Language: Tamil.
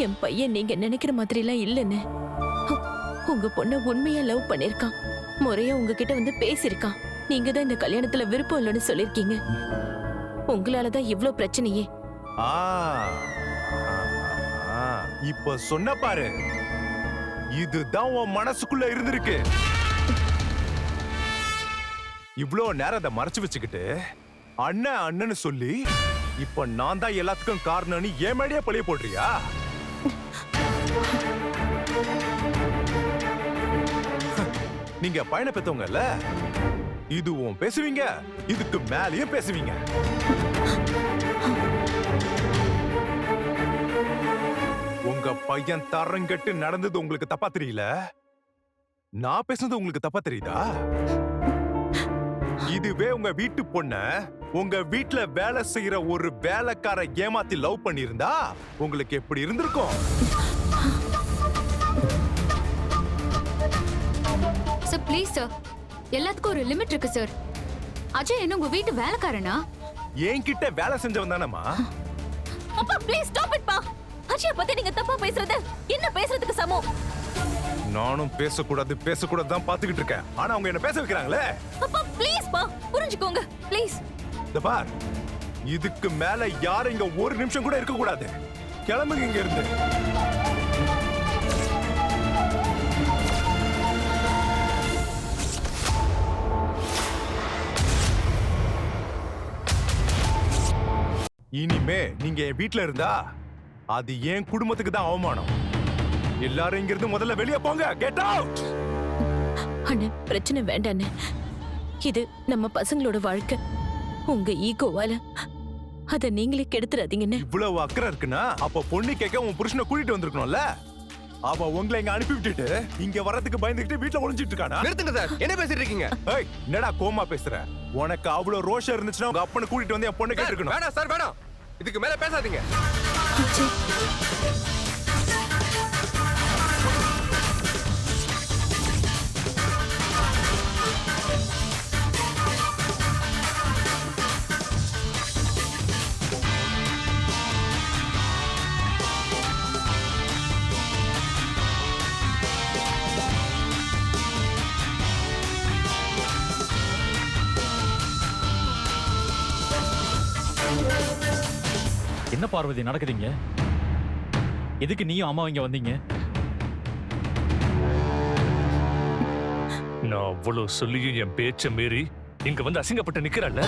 என் பையன் நீங்க நினைக்கிற மாதிரிலாம் இல்லைன்னு. உங்க பொண்ண உண்மையா லவ் பண்ணிருக்கான் முறையா உங்ககிட்ட வந்து பேசியிருக்கான். நீங்க தான் இந்த கல்யாணத்துல விருப்பம் இல்லைன்னு சொல்லிருக்கீங்க உங்களாலதான் இவ்ளோ பிரச்சனையே. ஆ ஆ, இப்ப சொன்ன பாரு. இதுதான் உன் மனசுக்குள்ள இருந்திருக்கு. இவ்ளோ நேரம் அதை மறைச்சு வச்சுக்கிட்டு அண்ணன் அண்ணன்னு சொல்லி இப்ப நான் தான் எல்லாத்துக்கும் காரணம்னு ஏன் மேலேயே பழைய போடுறியா? நீங்க பயண பெத்தவங்கல்ல? இதுவும் பேசுவீங்க இதுக்கு மேலேயும் பேசுவீங்க. உங்க பையன் தரங்கட்டு நடந்தது உங்களுக்கு தப்பா தெரியல? நான் பேசுனது உங்களுக்கு தப்பா தெரியுதா? இதுவே உங்க வீட்டு பொண்ண உங்க வீட்ல வேலை செய்யற ஒரு வேலைக்கார ஏமாத்தி லவ் பண்ணியிருந்தா உங்களுக்கு எப்படி இருந்திருக்கும்? சார் ப்ளீஸ் சார் எல்லாத்துக்கும் ஒரு லிமிட் இருக்கு சார் அஜய் என்ன உங்க வீட்டு வேலைக்காரனா? என்கிட்ட வேலை செஞ்சவன் தானேமா அப்பா ப்ளீஸ் ஸ்டாப் இட் பா. அஜய் பத்தி நீங்க தப்பா பேசுறது என்ன பேசுறதுக்கு சமம்? நானும் பேசக்கூடாது பேசக்கூடாது தான் பாத்துக்கிட்டு இருக்கேன். ஆனா அவங்க என்ன பேச வைக்கிறாங்களே? அப்பா ப்ளீஸ் பா. புரிஞ்சுக்கோங்க ப்ளீஸ் பார். இதுக்கு மேல யாரும் இங்க ஒரு நிமிஷம் கூட இருக்க கூடாது. கிளம்புங்க இங்க இருந்து இனிமே நீங்க என் வீட்டுல இருந்தா அது என் குடும்பத்துக்கு தான் அவமானம். எல்லாரும் இங்க இருந்து முதல்ல வெளியே போங்க. கெட் அவுட் அண்ணே பிரச்சனை வேண்டாண்ணே. இது நம்ம பசங்களோட வாழ்க்கை. உங்க ஈகோவால. அத நீங்களே கெடுத்துறாதீங்கண்ணே இவ்வளவு அக்கறை இருக்குன்னா அப்ப பொண்ணு கேட்க உன் புருஷனை கூட்டிட்டு வந்திருக்கணும்ல? அவ உங்களை இங்க அனுப்பி விட்டுட்டு இங்க வர்றதுக்கு பயந்துகிட்டு வீட்ல ஒளிஞ்சிட்டு இருக்கானா? நிறுத்துங்க சார். என்ன பேசிட்டு இருக்கீங்க? ஏய் என்னடா கோமா பேசுற? உனக்கு அவ்வளவு ரோஷம் இருந்துச்சுன்னா உங்க அப்பனை கூட்டிட்டு வந்து என் பொண்ணு கேட்டிருக்கணும். வேணாம் சார் வேணாம். இதுக்கு மேல பேசாதீங்க. என்ன பார்வதி நடக்குதுங்க? எதுக்கு நீயும் அம்மா இங்க வந்தீங்க? நான் அவ்வளவு சொல்லியும் என் பேச்ச மீறி இங்க வந்து அசிங்கப்பட்டு நிக்கிறல்ல?